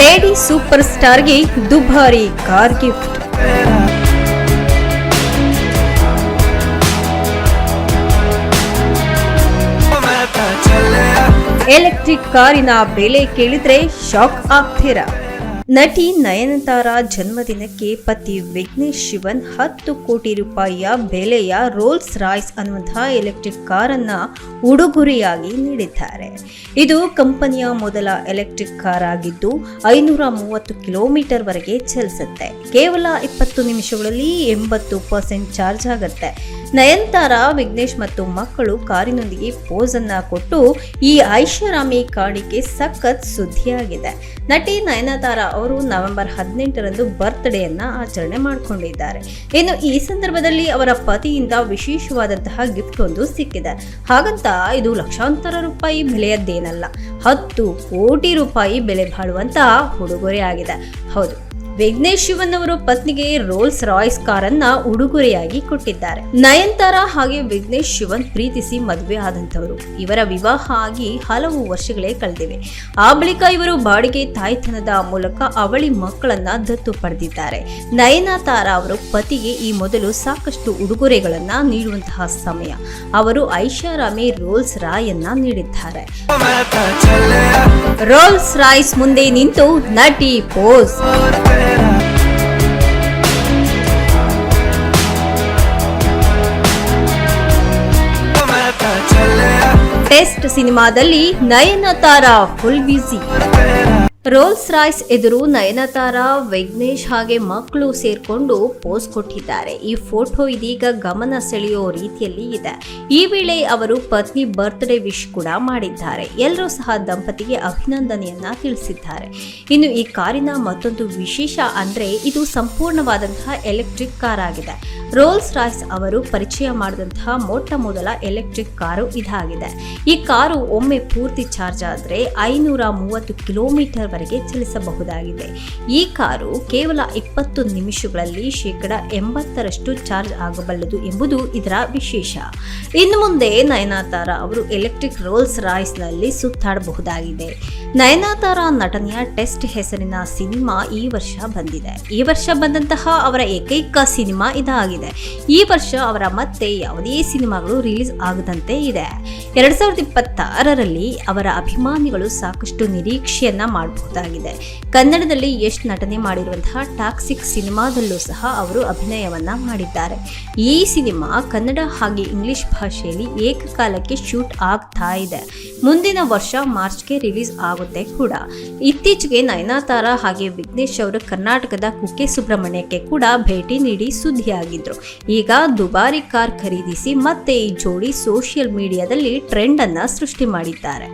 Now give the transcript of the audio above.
Lady super ಸ್ಟಾರ್ಗೆ ದುಬಾರಿ car gift. Electric ಕಾರಿನ ಬೆಲೆ ಕೇಳಿದ್ರೆ ಶಾಕ್ ಆಗ್ತೀರಾ? ನಟಿ ನಯನತಾರ ಜನ್ಮದಿನಕ್ಕೆ ಪತಿ ವಿಘ್ನೇಶ್ ಶಿವನ್ ಹತ್ತು ಕೋಟಿ ರೂಪಾಯಿಯ ಬೆಲೆಯ ರೋಲ್ಸ್ ರಾಯ್ಸ್ ಅನ್ನುವಂತಹ ಎಲೆಕ್ಟ್ರಿಕ್ ಕಾರನ್ನ ಉಡುಗೊರೆಯಾಗಿ ನೀಡಿದ್ದಾರೆ. ಇದು ಕಂಪನಿಯ ಮೊದಲ ಎಲೆಕ್ಟ್ರಿಕ್ ಕಾರ್ ಆಗಿದ್ದು, ಐನೂರ ಮೂವತ್ತು ಕಿಲೋಮೀಟರ್ ವರೆಗೆ ಚಲಿಸುತ್ತೆ. ಕೇವಲ ಇಪ್ಪತ್ತು ನಿಮಿಷಗಳಲ್ಲಿ ಎಂಬತ್ತು ಪರ್ಸೆಂಟ್ ಚಾರ್ಜ್ ಆಗುತ್ತೆ. ನಯನತಾರ, ವಿಘ್ನೇಶ್ ಮತ್ತು ಮಕ್ಕಳು ಕಾರಿನೊಂದಿಗೆ ಪೋಸ್ ಅನ್ನ ಕೊಟ್ಟು ಈ ಐಷಾರಾಮಿ ಕಾಣಿಕೆ ಸಖತ್ ಸುದ್ದಿಯಾಗಿದೆ. ನಟಿ ನಯನತಾರ ಅವರು ನವೆಂಬರ್ ಹದಿನೆಂಟರಂದು ಬರ್ತ್ಡೇಯನ್ನ ಆಚರಣೆ ಮಾಡಿಕೊಂಡಿದ್ದಾರೆ. ಇನ್ನು ಈ ಸಂದರ್ಭದಲ್ಲಿ ಅವರ ಪತಿಯಿಂದ ವಿಶೇಷವಾದಂತಹ ಗಿಫ್ಟ್ ಒಂದು ಸಿಕ್ಕಿದೆ. ಹಾಗಂತ ಇದು ಲಕ್ಷಾಂತರ ರೂಪಾಯಿ ಬೆಲೆಯದ್ದೇನಲ್ಲ, ಹತ್ತು ಕೋಟಿ ರೂಪಾಯಿ ಬೆಲೆ ಬಾಳುವಂತಹ ಉಡುಗೊರೆ ಆಗಿದೆ ಹೌದು ವಿಘ್ನೇಶ್ ಶಿವನ್ ಅವರು ಪತ್ನಿಗೆ ರೋಲ್ಸ್ ರಾಯ್ಸ್ ಕಾರನ್ನ ಉಡುಗೊರೆಯಾಗಿ ಕೊಟ್ಟಿದ್ದಾರೆ. ನಯನ್ತಾರ ಹಾಗೆ ವಿಘ್ನೇಶ್ ಶಿವನ್ ಪ್ರೀತಿಸಿ ಮದುವೆ ಆದಂತವರು ಇವರ ವಿವಾಹ ಆಗಿ ಹಲವು ವರ್ಷಗಳೇ ಕಳೆದಿವೆ. ಆ ಬಳಿಕ ಇವರು ಬಾಡಿಗೆ ತಾಯ್ತನದ ಮೂಲಕ ಅವಳಿ ಮಕ್ಕಳನ್ನ ದತ್ತು ಪಡೆದಿದ್ದಾರೆ. ನಯನತಾರಾ ಅವರು ಪತಿಗೆ ಈ ಮೊದಲು ಸಾಕಷ್ಟು ಉಡುಗೊರೆಗಳನ್ನ ನೀಡುವಂತಹ ಸಮಯ. ಅವರು ಐಷಾರಾಮಿ ರೋಲ್ಸ್ ರಾಯನ್ನ ನೀಡಿದ್ದಾರೆ. ರೋಲ್ಸ್ ರಾಯ್ಸ್ ಮುಂದೆ ನಿಂತು ನಟಿ ಪೋಸ್. ಟೆಸ್ಟ್ ಸಿನಿಮಾದಲ್ಲಿ Nayanthara full busy Rolls Royce ಎದುರು ನಯನತಾರ, ವಿಘ್ನೇಶ್ ಹಾಗೆ ಮಕ್ಕಳು ಸೇರ್ಕೊಂಡು ಪೋಸ್ ಕೊಟ್ಟಿದ್ದಾರೆ. ಈ ಫೋಟೋ ಇದೀಗ ಗಮನ ಸೆಳೆಯೋ ರೀತಿಯಲ್ಲಿ ಇದೆ. ಈ ವೇಳೆ ಅವರು ಪತ್ನಿ ಬರ್ತ್ಡೇ ವಿಶ್ ಕೂಡ ಮಾಡಿದ್ದಾರೆ. ಎಲ್ಲರೂ ಸಹ ದಂಪತಿಗೆ ಅಭಿನಂದನೆಯನ್ನ ತಿಳಿಸಿದ್ದಾರೆ. ಇನ್ನು ಈ ಕಾರಿನ ಮತ್ತೊಂದು ವಿಶೇಷ ಅಂದ್ರೆ ಇದು ಸಂಪೂರ್ಣವಾದಂತಹ ಎಲೆಕ್ಟ್ರಿಕ್ ಕಾರ್ ಆಗಿದೆ. ರೋಲ್ಸ್ ರಾಯ್ಸ್ ಅವರು ಪರಿಚಯ ಮಾಡಿದಂತಹ ಮೊಟ್ಟ ಮೊದಲ ಎಲೆಕ್ಟ್ರಿಕ್ ಕಾರು ಇದಾಗಿದೆ. ಈ ಕಾರು ಒಮ್ಮೆ ಪೂರ್ತಿ ಚಾರ್ಜ್ ಆದ್ರೆ ಐನೂರ ಮೂವತ್ತು ಕಿಲೋಮೀಟರ್ ವರೆಗೆ ಚಲಿಸಬಹುದಾಗಿದೆ. ಈ ಕಾರು ಕೇವಲ ಇಪ್ಪತ್ತು ನಿಮಿಷಗಳಲ್ಲಿ ಶೇಕಡ ಎಂಬತ್ತರಷ್ಟು ಚಾರ್ಜ್ ಆಗಬಲ್ಲದು ಎಂಬುದು ಇದರ ವಿಶೇಷ. ಇನ್ನು ಮುಂದೆ ನಯನಾತಾರ ಅವರು ಎಲೆಕ್ಟ್ರಿಕ್ ರೋಲ್ಸ್ ರಾಯ್ಸ್ನಲ್ಲಿ ಸುತ್ತಾಡಬಹುದಾಗಿದೆ. ನಯನಾತಾರ ನಟನೆಯ ಟೆಸ್ಟ್ ಹೆಸರಿನ ಸಿನಿಮಾ ಈ ವರ್ಷ ಬಂದಿದೆ. ಈ ವರ್ಷ ಬಂದಂತಹ ಅವರ ಏಕೈಕ ಸಿನಿಮಾ ಇದಾಗಿದೆ. ಈ ವರ್ಷ ಅವರ ಮತ್ತೆ ಯಾವುದೇ ಸಿನಿಮಾಗಳು ರಿಲೀಸ್ ಆಗದಂತೆ ಇದೆ. ಎರಡ್ ಸಾವಿರದ ಇಪ್ಪತ್ತಾರರಲ್ಲಿ ಅವರ ಅಭಿಮಾನಿಗಳು ಸಾಕಷ್ಟು ನಿರೀಕ್ಷೆಯನ್ನ ಮಾಡಬಹುದಾಗಿದೆ. ಕನ್ನಡದಲ್ಲಿ ಯಶ್ ನಟನೆ ಮಾಡಿರುವಂತಹ ಟಾಕ್ಸಿಕ್ ಸಿನಿಮಾದಲ್ಲೂ ಸಹ ಅವರು ಅಭಿನಯವನ್ನ ಮಾಡಿದ್ದಾರೆ. ಈ ಸಿನಿಮಾ ಕನ್ನಡ ಹಾಗೆ ಇಂಗ್ಲಿಷ್ ಭಾಷೆಯಲ್ಲಿ ಏಕಕಾಲಕ್ಕೆ ಶೂಟ್ ಆಗ್ತಾ ಇದೆ. ಮುಂದಿನ ವರ್ಷ ಮಾರ್ಚ್ಗೆ ರಿಲೀಸ್ ಆಗುತ್ತೆ ಕೂಡ. ಇತ್ತೀಚೆಗೆ ನಯನಾತಾರ ಹಾಗೆ ವಿಘ್ನೇಶ್ ಅವರು ಕರ್ನಾಟಕದ ಕುಕ್ಕೆ ಸುಬ್ರಹ್ಮಣ್ಯಕ್ಕೆ ಕೂಡ ಭೇಟಿ ನೀಡಿ ಸುದ್ದಿಯಾಗಿದ್ರು. ಈಗ ದುಬಾರಿ ಕಾರ್ ಖರೀದಿಸಿ ಮತ್ತೆ ಈ ಜೋಡಿ ಸೋಷಿಯಲ್ ಮೀಡಿಯಾದಲ್ಲಿ ಟ್ರೆಂಡ್ ಅನ್ನ ಸೃಷ್ಟಿ ಮಾಡಿದ್ದಾರೆ.